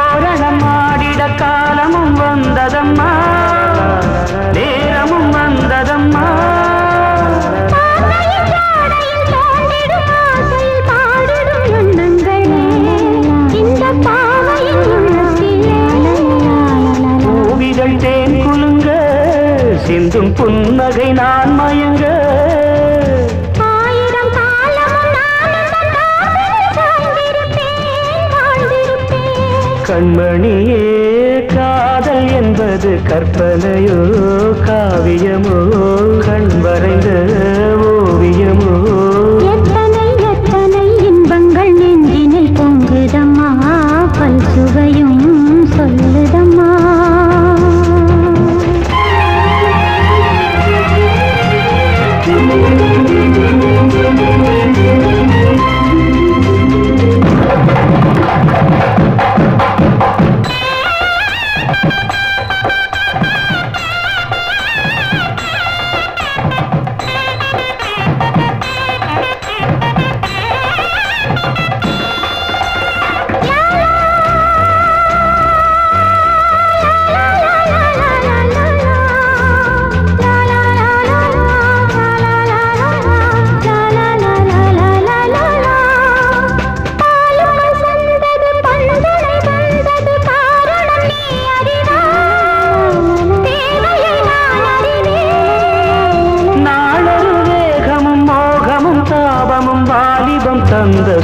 தோரணம் ஆடிட காலமும் வந்ததம்மா. நேரமும் வந்ததம்மா. சிந்தும் புன்னகை நான் மயங்க. கண்மணியே காதல் என்பது கற்பனையோ காவியமோ கண் வரைந்து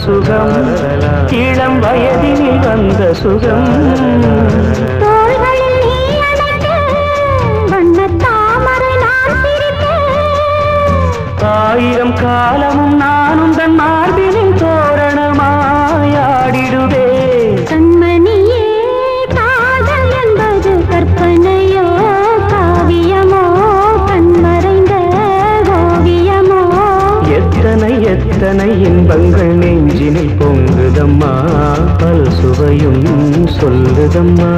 சுகம். இளம் வயதினில் வந்த சுகம். ஆயிரம் காலமும் நானும் தன் மார்பினில் தோரணமாயாடிடுவே. கண்மணியே காதல் என்பது கற்பனையோ காவியமோ கண்மறைந்த ஓவியமோ எத்தனை எத்தனை இன்பங்கள் நீ கண்ணில் பொங்குதம்மா பல் சுவையும் சொல்லுதம்மா.